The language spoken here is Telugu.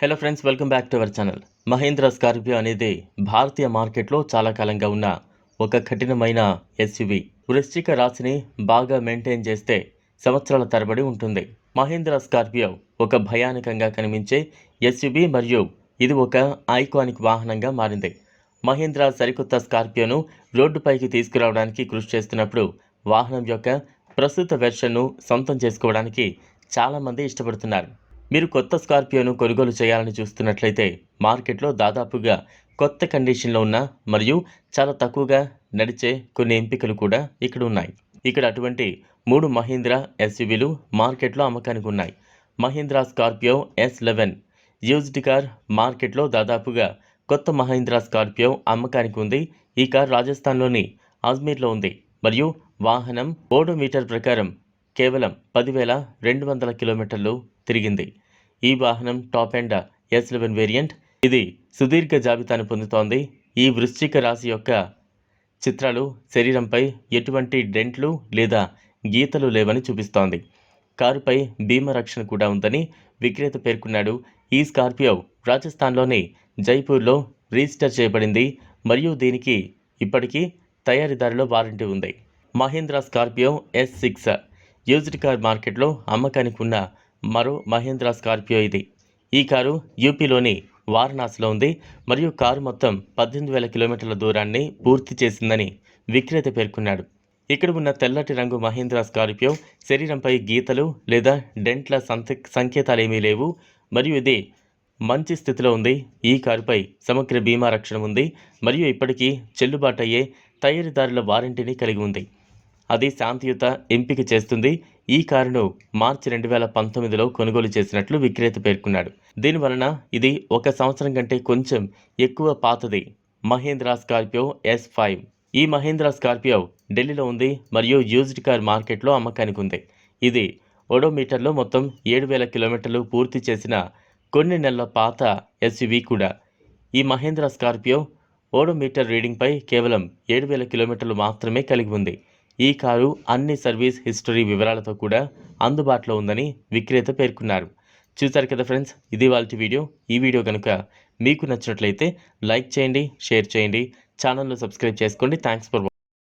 Hello friends welcome back to our channel Mahindra Scorpio అనేది భారతీయ మార్కెట్లో చాలా కాలంగా ఉన్న ఒక కఠినమైన ఎస్యువి వృశ్చిక రాశిని బాగా మెయింటైన్ చేస్తే సంవత్సరాల తరబడి ఉంటుంది. మహేంద్ర స్కార్పియో ఒక భయానకంగా కనిపించే ఎస్యువి మరియు ఇది ఒక ఐకానిక్ వాహనంగా మారింది. మహేంద్ర సరికొత్త స్కార్పియోను రోడ్డుపైకి తీసుకురావడానికి కృషి చేస్తున్నప్పుడు వాహనం యొక్క ప్రస్తుత వెర్షన్ను సొంతం చేసుకోవడానికి చాలామంది ఇష్టపడుతున్నారు. మీరు కొత్త స్కార్పియోను కొనుగోలు చేయాలని చూస్తున్నట్లయితే మార్కెట్లో దాదాపుగా కొత్త కండిషన్లో ఉన్న మరియు చాలా తక్కువగా నడిచే కొన్ని ఎంపికలు కూడా ఇక్కడ ఉన్నాయి. ఇక్కడ అటువంటి మూడు మహీంద్రా ఎస్యూవీలు మార్కెట్లో అమ్మకానికి ఉన్నాయి. Mahindra Scorpio S eleven used car మార్కెట్లో దాదాపుగా కొత్త మహీంద్రా స్కార్పియో అమ్మకానికి ఉంది. ఈ కార్ రాజస్థాన్లోని అజ్మీర్లో ఉంది. మరియు వాహనం ఓడోమీటర్ ప్రకారం కేవలం పదివేల రెండు వందల కిలోమీటర్లు తిరిగింది. ఈ వాహనం top and S eleven variant. ఇది సుదీర్ఘ జాబితాను పొందుతోంది. ఈ వృశ్చిక రాశి యొక్క చిత్రాలు శరీరంపై ఎటువంటి డెంట్లు లేదా గీతలు లేవని చూపిస్తోంది. కారుపై బీమా రక్షణ కూడా ఉందని విక్రేత పేర్కొన్నాడు. ఈ స్కార్పియో రాజస్థాన్లోని జైపూర్లో రిజిస్టర్ చేయబడింది మరియు దీనికి ఇప్పటికీ తయారీదారులో వారంటీ ఉంది. Mahindra Scorpio S six used car మార్కెట్లో అమ్మకానికి ఉన్న మరో మహేంద్ర స్కార్పియో ఇది. ఈ కారు యూపీలోని వారణాసిలో ఉంది. మరియు కారు మొత్తం పద్దెనిమిది వేల కిలోమీటర్ల దూరాన్ని పూర్తి చేసిందని విక్రేత పేర్కొన్నాడు. ఇక్కడ ఉన్న తెల్లటి రంగు మహేంద్ర స్కార్పియో శరీరంపై గీతలు లేదా డెంట్ల సంకేతాలు ఏమీ లేవు. మరియు ఇది మంచి స్థితిలో ఉంది. ఈ కారుపై సమగ్ర బీమా రక్షణ ఉంది. మరియు ఇప్పటికీ చెల్లుబాటు అయ్యే తయారీదారుల వారంటీని కలిగి ఉంది. అది శాంతియుత ఎంపిక చేస్తుంది. ఈ కారును మార్చి రెండు వేల పంతొమ్మిదిలో కొనుగోలు చేసినట్లు విక్రేత పేర్కొన్నాడు. దీనివలన ఇది ఒక సంవత్సరం కంటే కొంచెం ఎక్కువ పాతది. Mahindra Scorpio S five. ఈ మహేంద్ర స్కార్పియో ఢిల్లీలో ఉంది మరియు యూజ్డ్ కార్ మార్కెట్లో అమ్మకానికి ఉంది. ఇది ఓడోమీటర్లో మొత్తం ఏడు వేల కిలోమీటర్లు పూర్తి చేసిన కొన్ని నెలల పాత ఎస్యువి కూడా. ఈ మహేంద్ర స్కార్పియో ఓడోమీటర్ రీడింగ్పై కేవలం ఏడు వేల కిలోమీటర్లు మాత్రమే కలిగి ఉంది. ఈ కారు అన్ని సర్వీస్ హిస్టరీ వివరాలతో కూడా అందుబాటులో ఉందని విక్రేత పేర్కొన్నారు. చూసారు కదా ఫ్రెండ్స్ ఇది వాళ్ళ వీడియో. ఈ వీడియో కనుక మీకు నచ్చినట్లయితే లైక్ చేయండి షేర్ చేయండి. ఛానల్ను సబ్స్క్రైబ్ చేసుకోండి. Thanks for